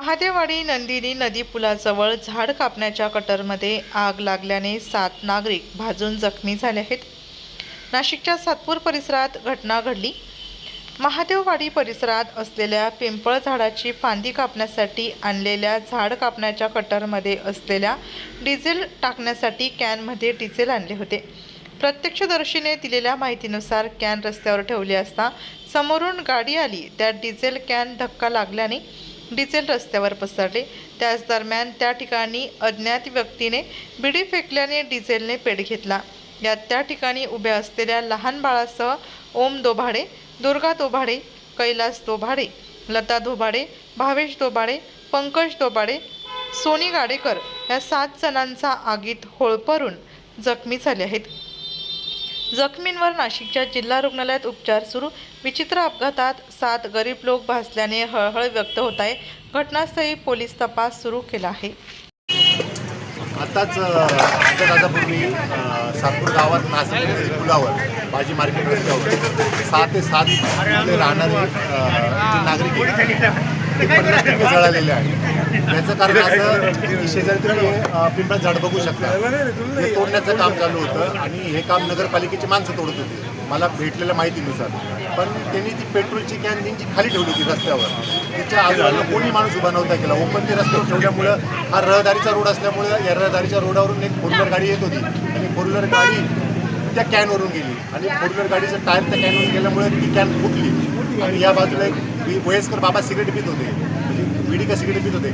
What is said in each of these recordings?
महादेवाडी नंदिनी नदी पुलाजवळ झाड कापण्याच्या कटरमध्ये आग लागल्याने सात नागरिक भाजून जखमी झाले आहेत. नाशिकच्या सातपूर परिसरात घटना घडली. महादेववाडी परिसरात असलेल्या पिंपळ झाडाची फांदी कापण्यासाठी आणलेल्या झाड कापण्याच्या कटरमध्ये असलेल्या डिझेल टाकण्यासाठी कॅनमध्ये डिझेल आणले होते. प्रत्यक्षदर्शीने दिलेल्या माहितीनुसार कॅन रस्त्यावर ठेवली असता समोरून गाडी आली. त्यात डिझेल कॅन धक्का लागल्याने डिझेल रस्त्यावर पसरले. त्याच दरम्यान त्या ठिकाणी अज्ञात व्यक्तीने बिडी फेकल्याने डिझेलने पेट घेतला. यात त्या ठिकाणी उभ्या असलेल्या लहान बाळासह ओम दोभाडे दुर्गा दोभाडे कैलास दोभाडे लता दोभाडे भावेश दोभाडे पंकज दोभाडे सोनी गाडेकर या सात जणांचा आगीत होळपरून जखमी झाले आहेत. जखमींवर नाशिकच्या जिल्हा रुग्णालयात उपचार सुरू. विचित्र अपघातात सात गरीब लोक भासल्याने हळहळ व्यक्त होत आहे. घटनास्थळी पोलीस तपास सुरू केला आहे. आताच अ, अर्ध्या तासापूर्वी सातपूर गावात नाशिक पुलावर भाजी मार्केट रस्त्यावर सहा ते सात राहणारे नागरिक जळालेले आहेत याचं कारण असं की शेजारी तुम्ही पिंपळ झाड बघू शकता. हे तोडण्याचं काम चालू होतं आणि हे काम नगरपालिकेची माणसं तोडत होती. मला भेटलेल्या माहितीनुसार. पण त्यांनी ती पेट्रोलची कॅन त्यांची खाली ठेवली होती रस्त्यावर. त्याच्या आजूबाजूला कोणी माणूस उभा नव्हता केला. ओपन ते रस्त्यावर ठेवल्यामुळं हा रहदारीचा रोड असल्यामुळं या रहदारीच्या रोडावरून एक फोर व्हीलर गाडी येत होती. आणि फोर व्हीलर गाडी त्या कॅनवरून गेली. आणि फोर व्हीलर गाडीचं टायर त्या कॅनवरून गेल्यामुळे ती कॅन फुटली. आणि या बाजूला एक मी वयस्कर बाबा सिगरेट पित होते. म्हणजे विडी का सिगरेट पित होते.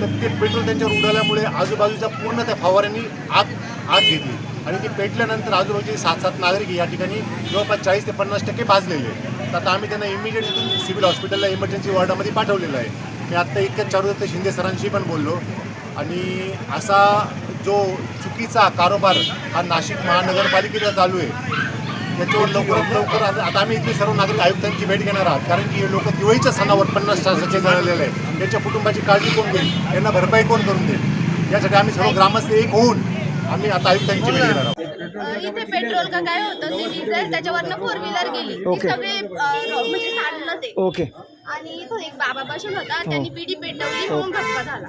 तर ते पेट्रोल त्यांच्यावर उडाल्यामुळे आजूबाजूच्या पूर्ण त्या फवाऱ्यांनी आग आग घेतली. आणि ती पेटल्यानंतर आजूबाजूचे सात सात नागरिक या ठिकाणी जवळपास चाळीस ते पन्नास टक्के भाजलेले तर आता आम्ही त्यांना इमिडिएट इथून सिव्हिल हॉस्पिटलला इमर्जन्सी वॉर्डामध्ये पाठवलेलं आहे. मी आत्ता इतक्यात चारुदत्त शिंदे सरांशी पण बोललो. आणि असा जो चुकीचा कारोबार हा नाशिक महानगरपालिकेचा चालू आहे त्याच्यावर लवकरात लवकर आता आम्ही इथले सर्व नागरिक आयुक्तांची भेट घेणार आहात. कारण की हे लोक दिवाळीच्या सणावर पन्नास तासाचे जळलेले आहेत. त्यांच्या कुटुंबाची काळजी कोण घेईल? यांना भरपाई कोण करून देईल? यासाठी आम्ही सर्व ग्रामस्थ एक होऊन आम्ही आता आयुक्तांची भेट घेणार आहोत. इथे पेट्रोल का काय होतं? ते डिझेल त्याच्यावरनं फोर व्हीलर गेली. ती. सगळे अं, म्हणजे सांडलं ते. ओके आणि इथं एक बाबा बसून होता. त्यांनी पिढी पेटवली म्हणून धक्का झाला.